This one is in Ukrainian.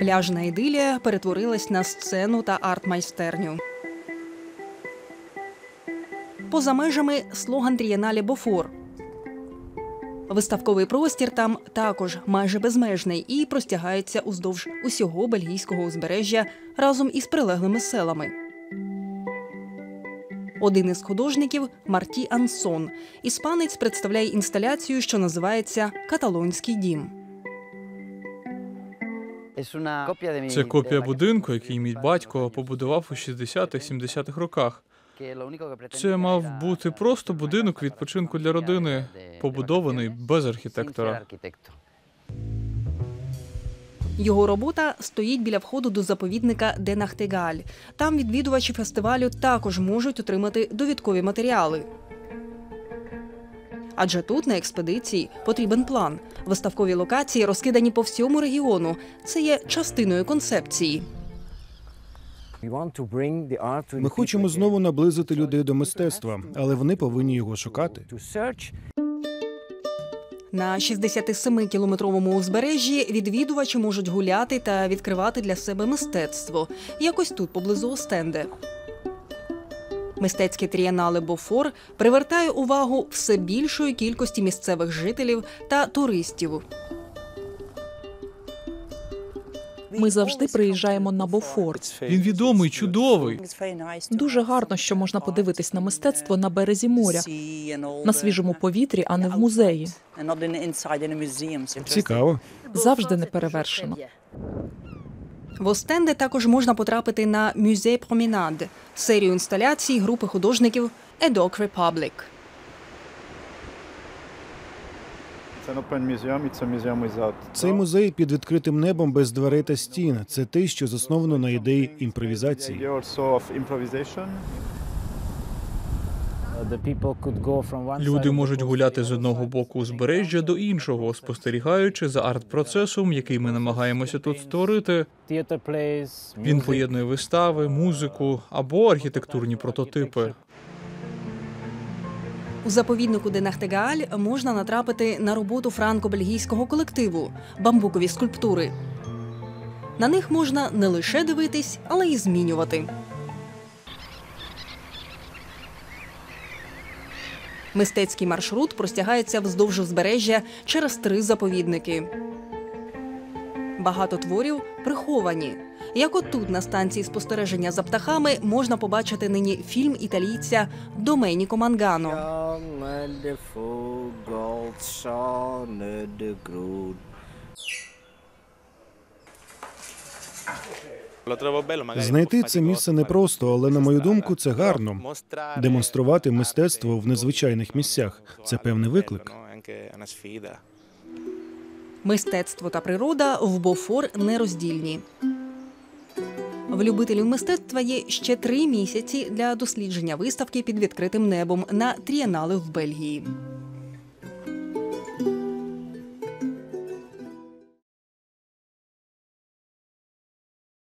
Пляжна ідилія перетворилась на сцену та арт-майстерню. Поза межами слоган Трієнале Бофор. Виставковий простір там також майже безмежний і простягається уздовж усього бельгійського узбережжя разом із прилеглими селами. Один із художників Марті Ансон. Іспанець представляє інсталяцію, що називається Каталонський дім. Це копія будинку, який мій батько побудував у 60-70-х роках. Це мав бути просто будинок відпочинку для родини, побудований без архітектора. Його робота стоїть біля входу до заповідника Де Нахтегаль. Там відвідувачі фестивалю також можуть отримати довідкові матеріали. Адже тут на експедиції потрібен план. Виставкові локації розкидані по всьому регіону. Це є частиною концепції. Ми хочемо знову наблизити людей до мистецтва, але вони повинні його шукати. На 67-кілометровому узбережжі відвідувачі можуть гуляти та відкривати для себе мистецтво. Якось тут поблизу Остенде. Мистецьке трієнале Бофор привертає увагу все більшої кількості місцевих жителів та туристів. Ми завжди приїжджаємо на Бофор. Він відомий, чудовий. Дуже гарно, що можна подивитись на мистецтво на березі моря, на свіжому повітрі, а не в музеї. Цікаво. Завжди не перевершено. В Остенде також можна потрапити на Мюзей Промінад – серію інсталяцій групи художників A Dog Republic. Цей музей під відкритим небом без дверей та стін. Це те, що засновано на ідеї імпровізації. Люди можуть гуляти з одного боку узбережжя до іншого, спостерігаючи за арт-процесом, який ми намагаємося тут створити. Він поєднує вистави, музику або архітектурні прототипи. У заповіднику Де Нахтегааль можна натрапити на роботу франко-бельгійського колективу бамбукові скульптури. На них можна не лише дивитись, але й змінювати. Мистецький маршрут простягається вздовж узбережжя через три заповідники. Багато творів приховані. Як от тут на станції спостереження за птахами можна побачити нині фільм італійця Доменіко Мангано. Знайти це місце непросто, але на мою думку, це гарно. Демонструвати мистецтво в незвичайних місцях це певний виклик. Мистецтво та природа в Бофор нероздільні. В любителів мистецтва є ще три місяці для дослідження виставки під відкритим небом на трієнале в Бельгії.